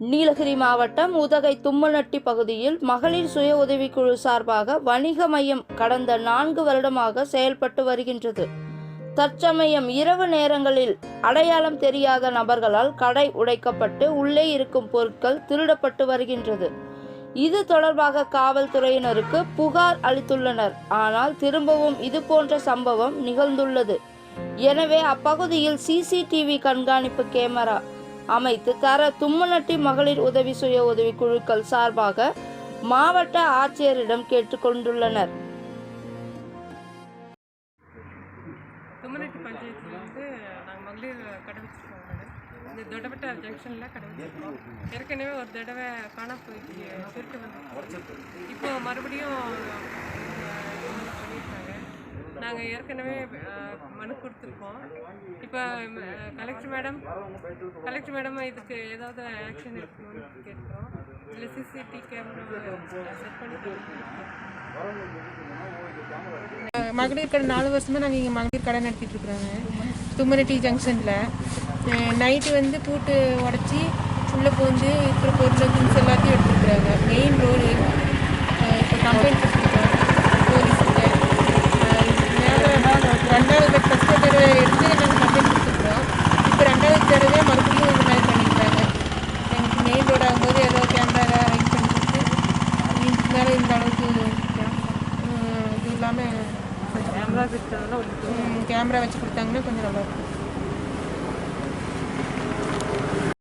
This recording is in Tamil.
நீலகிரி மாவட்டம் உதகை தும்மநட்டி பகுதியில் மகளிர் சுய உதவிக்குழு சார்பாக வணிக மையம் கடந்த நான்கு வருடமாக செயல்பட்டு வருகின்றது. தற்சமயம் இரவு நேரங்களில் அடையாளம் தெரியாத நபர்களால் கடை உடைக்கப்பட்டு உள்ளே இருக்கும் பொருட்கள் திருடப்பட்டு வருகின்றது. இது தொடர்பாக காவல்துறையினருக்கு புகார் அளித்துள்ளனர். ஆனால் திரும்பவும் இது போன்ற சம்பவம் நிகழ்ந்துள்ளது. எனவே அப்பகுதியில் சிசிடிவி கண்காணிப்பு கேமரா அமைத்து தர தும்மநட்டி மகளிர் உதவி சுய உதவி குழுக்கள் சார்பாக மாவட்ட ஆட்சியரிடம் கேட்டுக்கொண்டுள்ளனர் தும்மநெட்டி பஞ்சாயத்தில் வந்து நாங்கள் மகளிர் கடை வச்சுருக்கோம் மேடம் இந்த ஜங்ஷனில் கடை வச்சுருக்கோம் ஏற்கனவே ஒரு தடவை காணா போய் திருக்க வந்து இப்போ மறுபடியும் நாங்கள் ஏற்கனவே மனு கொடுத்துருக்கோம். இப்போ கலெக்டர் மேடம் கலெக்டர் மேடம் இதுக்கு ஏதாவது ஆக்ஷன் எடுக்கணும்னு கேட்குறோம். இல்லை சிசிடி கேமரா செட் பண்ணி மகளிர் கடை நாலு வருஷமாக நாங்கள் இங்கே மகளிர் கடை நடத்திட்டு இருக்கிறோங்க. தும்மரெட்டி ஜங்ஷனில் நைட்டு வந்து பூட்டு உடச்சி உள்ளே போந்து இருக்கிற பொருள் திங்ஸ் எல்லாத்தையும் எடுத்துருக்குறாங்க மெயின் ரோடு இப்போ கம்ப்ளைண்ட் கொடுத்துருக்கோம் போலீஸுக்கு மேலே ரெண்டாவது ஃபஸ்ட்டு தடவை எடுத்து நாங்கள் கம்ப்ளைண்ட் கொடுத்துருக்குறோம் இப்போ ரெண்டாவது தடவை மறுபடியும் இந்த மாதிரி பண்ணியிருக்காங்க எங்களுக்கு மெயின் ரோடு ஆகும்போது ஏதோ கேமரா ஏதாவது அரேஞ்ச் பண்ணி கொடுத்து இதுக்கு மேலே இந்த அளவுக்கு இல்லாமல் கேமரா கேமரா வச்சு கொடுத்தாங்கன்னா கொஞ்சம் நல்லாயிருக்கும்